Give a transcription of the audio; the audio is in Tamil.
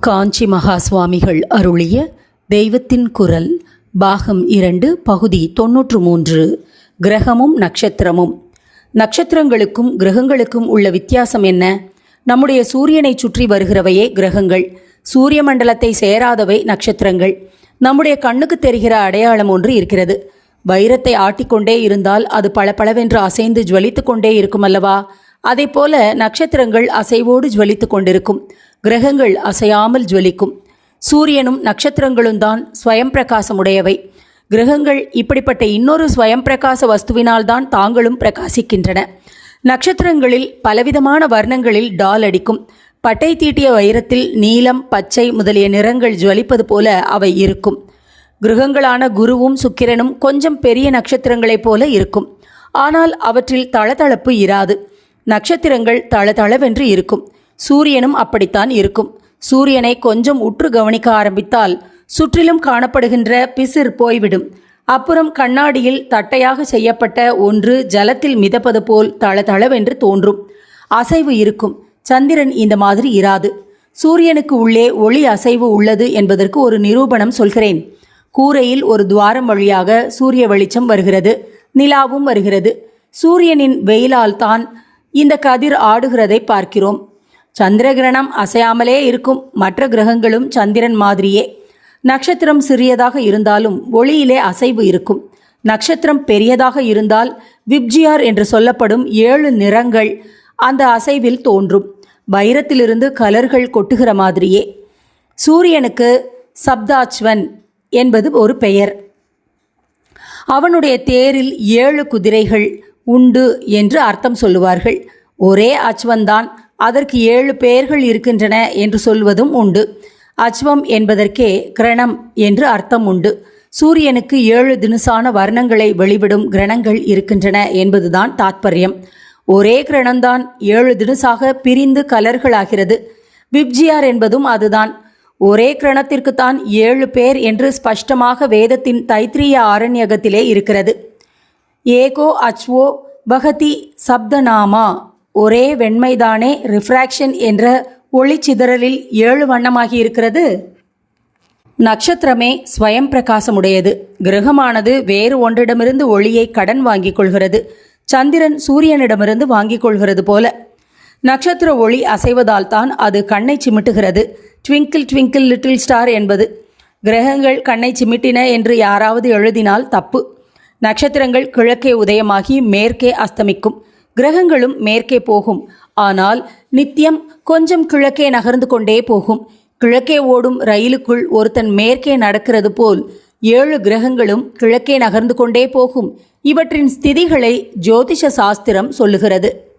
காஞ்சி மகா சுவாமிகள் அருளிய தெய்வத்தின் குரல் பாகம் இரண்டு பகுதி தொன்னூற்று மூன்று கிரகமும் நட்சத்திரமும். நட்சத்திரங்களுக்கும் கிரகங்களுக்கும் உள்ள வித்தியாசம் என்ன? நம்முடைய சூரியனை சுற்றி வருகிறவையே கிரகங்கள். சூரிய மண்டலத்தை சேராதவை நட்சத்திரங்கள். நம்முடைய கண்ணுக்கு தெரிகிற அடையாளம் ஒன்று இருக்கிறது. வைரத்தை ஆட்டிக்கொண்டே இருந்தால் அது பளபளவென்று அசைந்து ஜுவலித்து கொண்டே இருக்கும் அல்லவா? அதே போல நட்சத்திரங்கள் அசைவோடு ஜுவலித்து கொண்டிருக்கும். கிரகங்கள் அசையாமல் ஜொலிக்கும். சூரியனும் நட்சத்திரங்களும் தான் ஸ்வயம் பிரகாசமுடையவை. கிரகங்கள் இப்படிப்பட்ட இன்னொரு ஸ்வயம் பிரகாச வஸ்துவினால்தான் தாங்களும் பிரகாசிக்கின்றன. நட்சத்திரங்களில் பலவிதமான வர்ணங்களில் டால் அடிக்கும். பட்டை தீட்டிய வைரத்தில் நீலம் பச்சை முதலிய நிறங்கள் ஜுவலிப்பது போல அவை இருக்கும். கிரகங்களான குருவும் சுக்கிரனும் கொஞ்சம் பெரிய நட்சத்திரங்களைப் போல இருக்கும். ஆனால் அவற்றில் தளதளப்பு இராது. நட்சத்திரங்கள் தளதளவென்று இருக்கும். சூரியனும் அப்படித்தான் இருக்கும். சூரியனை கொஞ்சம் உற்று கவனிக்க ஆரம்பித்தால் சுற்றிலும் காணப்படுகின்ற பிசிர் போய்விடும். அப்புறம் கண்ணாடியில் தட்டையாக செய்யப்பட்ட ஒன்று ஜலத்தில் மிதப்பது போல் தளதளவென்று தோன்றும். அசைவு இருக்கும். சந்திரன் இந்த மாதிரி இராது. சூரியனுக்கு உள்ளே ஒளி அசைவு உள்ளது என்பதற்கு ஒரு நிரூபணம் சொல்கிறேன். கூரையில் ஒரு துவாரம் வழியாக சூரிய வெளிச்சம் வருகிறது. நிலாவும் வருகிறது. சூரியனின் வெயிலால் தான் இந்த கதிர் ஆடுகிறதை பார்க்கிறோம். சந்திரகிரகணம் அசையாமலே இருக்கும் மற்ற கிரகங்களும் சந்திரன் மாதிரியே. நட்சத்திரம் சிறியதாக இருந்தாலும் ஒளியிலே அசைவு இருக்கும். நட்சத்திரம் பெரியதாக இருந்தால் விப்ஜியார் என்று சொல்லப்படும் ஏழு நிறங்கள் அந்த அசைவில் தோன்றும். வைரத்திலிருந்து கலர்கள் கொட்டுகிற மாதிரியே. சூரியனுக்கு சப்தாச்வன் என்பது ஒரு பெயர். அவனுடைய தேரில் ஏழு குதிரைகள் உண்டு என்று அர்த்தம் சொல்லுவார்கள். ஒரே அச்வன்தான் அதற்கு ஏழு பெயர்கள் இருக்கின்றன என்று சொல்வதும் உண்டு. அச்வம் என்பதற்கே கிரணம் என்று அர்த்தம் உண்டு. சூரியனுக்கு ஏழு தினுசான வர்ணங்களை வெளிவிடும் கிரணங்கள் இருக்கின்றன என்பதுதான் தாத்பரியம். ஒரே கிரணம்தான் ஏழு தினுசாக பிரிந்து கலர்களாகிறது. விப்ஜியார் என்பதும் அதுதான். ஒரே கிரணத்திற்குத்தான் ஏழு பேர் என்று ஸ்பஷ்டமாக வேதத்தின் தைத்திரிய ஆரண்யகத்திலே இருக்கிறது. ஏகோ அச்வோ பகதி சப்தநாமா. ஒரே வெண்மைதானே ரிஃப்ராக்ஷன் என்ற ஒளிச்சிதறலில் ஏழு வண்ணமாகி இருக்கிறது. நட்சத்திரமே ஸ்வயம் பிரகாசமுடையது. கிரகமானது வேறு ஒன்றிடமிருந்து ஒளியை கடன் வாங்கிக் கொள்கிறது. சந்திரன் சூரியனிடமிருந்து வாங்கிக் கொள்கிறது போல. நட்சத்திர ஒளி அசைவதால் தான் அது கண்ணை சிமிட்டுகிறது. ட்விங்கிள் ட்விங்கிள் லிட்டில் ஸ்டார் என்பது. கிரகங்கள் கண்ணை சிமிட்டின என்று யாராவது எழுதினால் தப்பு. நட்சத்திரங்கள் கிழக்கே உதயமாகி மேற்கே அஸ்தமிக்கும். கிரகங்களும் மேற்கே போகும். ஆனால் நித்தியம் கொஞ்சம் கிழக்கே நகர்ந்து கொண்டே போகும். கிழக்கே ஓடும் ரயிலுக்குள் ஒருத்தன் மேற்கே நடக்கிறது போல் ஏழு கிரகங்களும் கிழக்கே நகர்ந்து கொண்டே போகும். இவற்றின் ஸ்திதிகளை ஜோதிஷ சாஸ்திரம் சொல்லுகிறது.